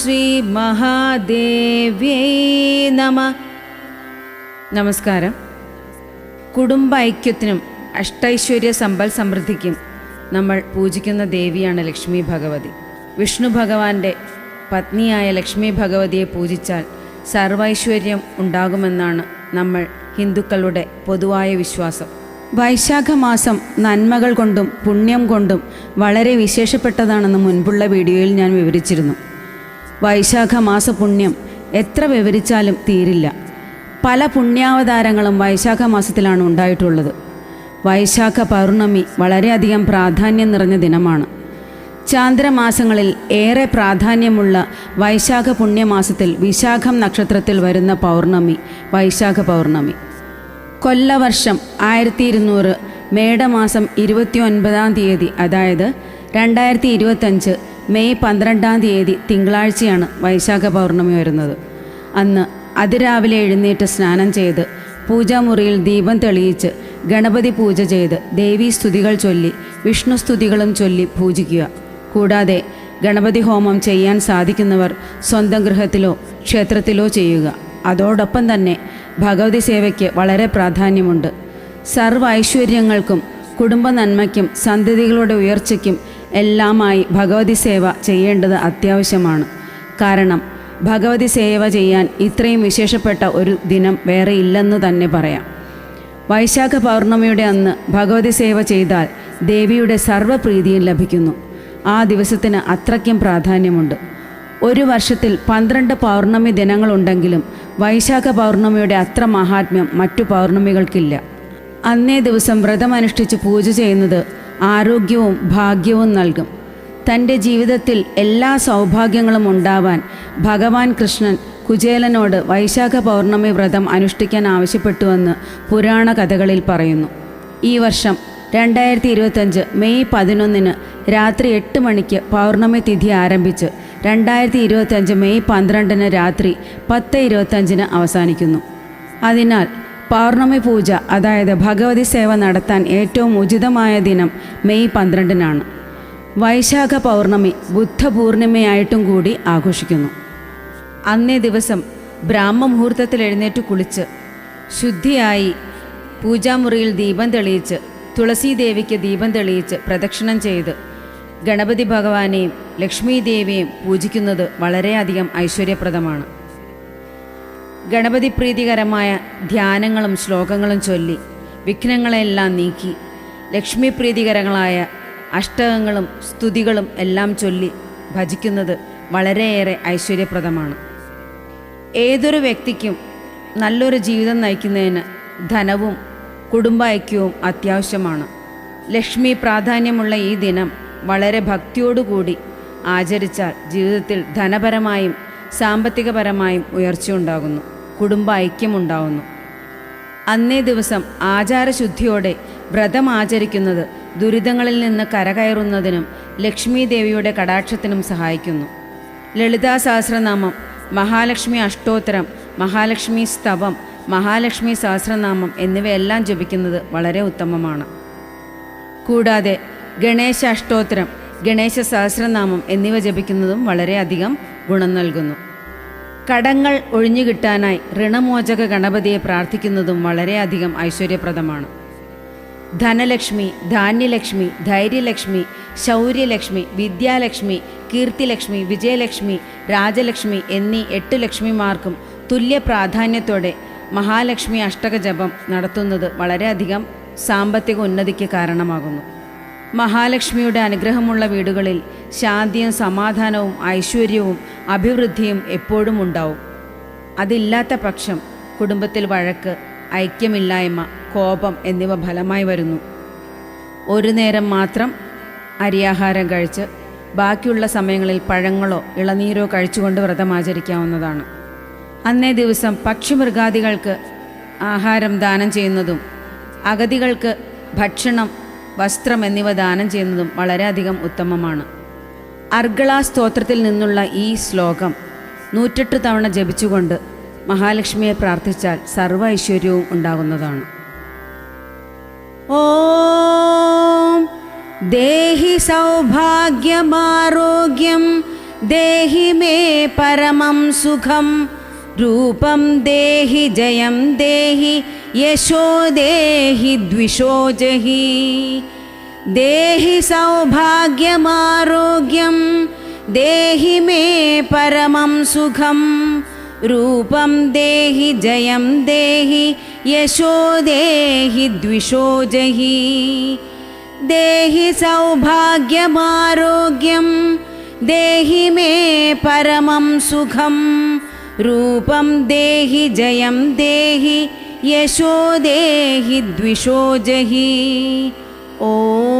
ശ്രീമഹാദേവ്യൈ നമ. നമസ്കാരം. കുടുംബ ഐക്യത്തിനും അഷ്ടൈശ്വര്യ സമ്പൽ സമൃദ്ധിക്കും നമ്മൾ പൂജിക്കുന്ന ദേവിയാണ് ലക്ഷ്മി ഭഗവതി. വിഷ്ണു ഭഗവാന്റെ പത്നിയായ ലക്ഷ്മി ഭഗവതിയെ പൂജിച്ചാൽ സർവൈശ്വര്യം ഉണ്ടാകുമെന്നാണ് നമ്മൾ ഹിന്ദുക്കളുടെ പൊതുവായ വിശ്വാസം. വൈശാഖ മാസം നന്മകൾ കൊണ്ടും പുണ്യം കൊണ്ടും വളരെ വിശേഷപ്പെട്ടതാണെന്ന് മുൻപുള്ള വീഡിയോയിൽ ഞാൻ വിവരിച്ചിരുന്നു. വൈശാഖ മാസ പുണ്യം എത്ര വിവരിച്ചാലും തീരില്ല. പല പുണ്യാവതാരങ്ങളും വൈശാഖ മാസത്തിലാണ് ഉണ്ടായിട്ടുള്ളത്. വൈശാഖ പൗർണമി വളരെയധികം പ്രാധാന്യം നിറഞ്ഞ ദിനമാണ്. ചാന്ദ്രമാസങ്ങളിൽ ഏറെ പ്രാധാന്യമുള്ള വൈശാഖ പുണ്യമാസത്തിൽ വിശാഖം നക്ഷത്രത്തിൽ വരുന്ന പൗർണമി വൈശാഖ പൗർണമി. കൊല്ലവർഷം ആയിരത്തി ഇരുന്നൂറ് മേടമാസം ഇരുപത്തി ഒൻപതാം തീയതി അതായത് രണ്ടായിരത്തി ഇരുപത്തഞ്ച് മെയ് പന്ത്രണ്ടാം തീയതി തിങ്കളാഴ്ചയാണ് വൈശാഖ പൗർണമി വരുന്നത്. അന്ന് അതിരാവിലെ എഴുന്നേറ്റ് സ്നാനം ചെയ്ത് പൂജാമുറിയിൽ ദീപം തെളിയിച്ച് ഗണപതി പൂജ ചെയ്ത് ദേവീ സ്തുതികൾ ചൊല്ലി വിഷ്ണു സ്തുതികളും ചൊല്ലി പൂജിക്കുക. കൂടാതെ ഗണപതി ഹോമം ചെയ്യാൻ സാധിക്കുന്നവർ സ്വന്തം ഗൃഹത്തിലോ ക്ഷേത്രത്തിലോ ചെയ്യുക. അതോടൊപ്പം തന്നെ ഭഗവതി സേവയ്ക്ക് വളരെ പ്രാധാന്യമുണ്ട്. സർവ ഐശ്വര്യങ്ങൾക്കും കുടുംബ നന്മയ്ക്കും സന്തതികളുടെ ഉയർച്ചയ്ക്കും എല്ലാമായി ഭഗവതി സേവ ചെയ്യേണ്ടത് അത്യാവശ്യമാണ്. കാരണം ഭഗവതി സേവ ചെയ്യാൻ ഇത്രയും വിശേഷപ്പെട്ട ഒരു ദിനം വേറെ ഇല്ലെന്ന് തന്നെ പറയാം. വൈശാഖ പൗർണമിയുടെ അന്ന് ഭഗവതി സേവ ചെയ്താൽ ദേവിയുടെ സർവപ്രീതിയും ലഭിക്കുന്നു. ആ ദിവസത്തിന് അത്രയ്ക്കും പ്രാധാന്യമുണ്ട്. ഒരു വർഷത്തിൽ പന്ത്രണ്ട് പൗർണമി ദിനങ്ങളുണ്ടെങ്കിലും വൈശാഖ പൗർണമിയുടെ അത്ര മഹാത്മ്യം മറ്റു പൗർണമികൾക്കില്ല. അന്നേ ദിവസം വ്രതമനുഷ്ഠിച്ച് പൂജ ചെയ്യുന്നത് ആരോഗ്യവും ഭാഗ്യവും നൽകും. തന്റെ ജീവിതത്തിൽ എല്ലാ സൗഭാഗ്യങ്ങളും ഉണ്ടാവാൻ ഭഗവാൻ കൃഷ്ണൻ കുചേലനോട് വൈശാഖ പൗർണമി വ്രതം അനുഷ്ഠിക്കാൻ ആവശ്യപ്പെട്ടുവെന്ന് പുരാണ കഥകളിൽ പറയുന്നു. ഈ വർഷം രണ്ടായിരത്തി ഇരുപത്തഞ്ച് മെയ് പതിനൊന്നിന് രാത്രി എട്ട് മണിക്ക് പൗർണമി തിഥി ആരംഭിച്ച് രണ്ടായിരത്തി ഇരുപത്തഞ്ച് മെയ് പന്ത്രണ്ടിന് രാത്രി പത്ത് ഇരുപത്തഞ്ചിന് അവസാനിക്കുന്നു. അതിനാൽ പൗർണമി പൂജ അതായത് ഭഗവതി സേവ നടത്താൻ ഏറ്റവും ഉചിതമായ ദിനം മെയ് പന്ത്രണ്ടിനാണ്. വൈശാഖ പൗർണമി ബുദ്ധപൂർണിമയായിട്ടും കൂടി ആഘോഷിക്കുന്നു. അന്നേ ദിവസം ബ്രാഹ്മമുഹൂർത്തത്തിൽ എഴുന്നേറ്റ് കുളിച്ച് ശുദ്ധിയായി പൂജാമുറിയിൽ ദീപം തെളിയിച്ച് തുളസീദേവിക്ക് ദീപം തെളിയിച്ച് പ്രദക്ഷിണം ചെയ്ത് ഗണപതി ഭഗവാനെയും ലക്ഷ്മി ദേവിയെയും പൂജിക്കുന്നത് വളരെയധികം ഐശ്വര്യപ്രദമാണ്. ഗണപതി പ്രീതികരമായ ധ്യാനങ്ങളും ശ്ലോകങ്ങളും ചൊല്ലി വിഘ്നങ്ങളെല്ലാം നീക്കി ലക്ഷ്മി പ്രീതികരങ്ങളായ അഷ്ടകങ്ങളും സ്തുതികളും എല്ലാം ചൊല്ലി ഭജിക്കുന്നത് വളരെയേറെ ഐശ്വര്യപ്രദമാണ്. ഏതൊരു വ്യക്തിക്കും നല്ലൊരു ജീവിതം നയിക്കുന്നതിന് ധനവും കുടുംബ ഐക്യവും അത്യാവശ്യമാണ്. ലക്ഷ്മി പ്രാധാന്യമുള്ള ഈ ദിനം വളരെ ഭക്തിയോടുകൂടി ആചരിച്ചാൽ ജീവിതത്തിൽ ധനപരമായും സാമ്പത്തികപരമായും ഉയർച്ചയുണ്ടാകുന്നു. കുടുംബ ഐക്യമുണ്ടാകുന്നു അന്നേ ദിവസം ആചാരശുദ്ധിയോടെ വ്രതം ആചരിക്കുന്നത് ദുരിതങ്ങളിൽ നിന്ന് കരകയറുന്നതിനും ലക്ഷ്മി ദേവിയുടെ കടാക്ഷത്തിനും സഹായിക്കുന്നു. ലളിതാ സഹസ്രനാമം മഹാലക്ഷ്മി അഷ്ടോത്തരം മഹാലക്ഷ്മി സ്തവം മഹാലക്ഷ്മി സഹസ്രനാമം എന്നിവയെല്ലാം ജപിക്കുന്നത് വളരെ ഉത്തമമാണ്. കൂടാതെ ഗണേശ അഷ്ടോത്തരം ഗണേശ സഹസ്രനാമം എന്നിവ ജപിക്കുന്നതും വളരെയധികം ഗുണം നൽകുന്നു. കടങ്ങൾ ഒഴിഞ്ഞുകിട്ടാനായി ഋണമോചക ഗണപതിയെ പ്രാർത്ഥിക്കുന്നതും വളരെയധികം ഐശ്വര്യപ്രദമാണ്. ധനലക്ഷ്മി ധാന്യലക്ഷ്മി ധൈര്യലക്ഷ്മി ശൗര്യലക്ഷ്മി വിദ്യാലക്ഷ്മി കീർത്തിലക്ഷ്മി വിജയലക്ഷ്മി രാജലക്ഷ്മി എന്നീ എട്ട് ലക്ഷ്മിമാർക്കും തുല്യ പ്രാധാന്യത്തോടെ മഹാലക്ഷ്മി അഷ്ടകജപം നടത്തുന്നത് വളരെയധികം സാമ്പത്തിക ഉന്നതിക്ക് കാരണമാകുന്നു. മഹാലക്ഷ്മിയുടെ അനുഗ്രഹമുള്ള വീടുകളിൽ ശാന്തിയും സമാധാനവും ഐശ്വര്യവും അഭിവൃദ്ധിയും എപ്പോഴും ഉണ്ടാവും. അതില്ലാത്ത പക്ഷം കുടുംബത്തിൽ വഴക്ക് ഐക്യമില്ലായ്മ കോപം എന്നിവ ഫലമായി വരുന്നു. ഒരു നേരം മാത്രം അരിയാഹാരം കഴിച്ച് ബാക്കിയുള്ള സമയങ്ങളിൽ പഴങ്ങളോ ഇളനീരോ കഴിച്ചുകൊണ്ട് വ്രതം ആചരിക്കാവുന്നതാണ്. അന്നേ ദിവസം പക്ഷിമൃഗാദികൾക്ക് ആഹാരം ദാനം ചെയ്യുന്നതും അഗതികൾക്ക് ഭക്ഷണം വസ്ത്രം എന്നിവ ദാനം ചെയ്യുന്നതും വളരെയധികം ഉത്തമമാണ്. അർഗള സ്തോത്രത്തിൽ നിന്നുള്ള ഈ ശ്ലോകം നൂറ്റെട്ട് തവണ ജപിച്ചുകൊണ്ട് മഹാലക്ഷ്മിയെ പ്രാർത്ഥിച്ചാൽ സർവ ഐശ്വര്യവും ഉണ്ടാകുന്നതാണ്. ഓം ദേഹി സൗഭാഗ്യമാരോഗ്യം ദേഹി മേ പരമം സുഖം രൂപം ദേഹി ജയം ദേഹി यशो देहि द्विषो जहि। देहि सौभाग्यमारोग्यं देहि मे परमं सुखं। रूपं देहि जयं देहि यशो देहि द्विषो जहि। देहि सौभाग्यमारोग्यं देहि मे परमं सुखं। रूपं देहि जयं देहि यशो देहि द्विषो जहि ॐ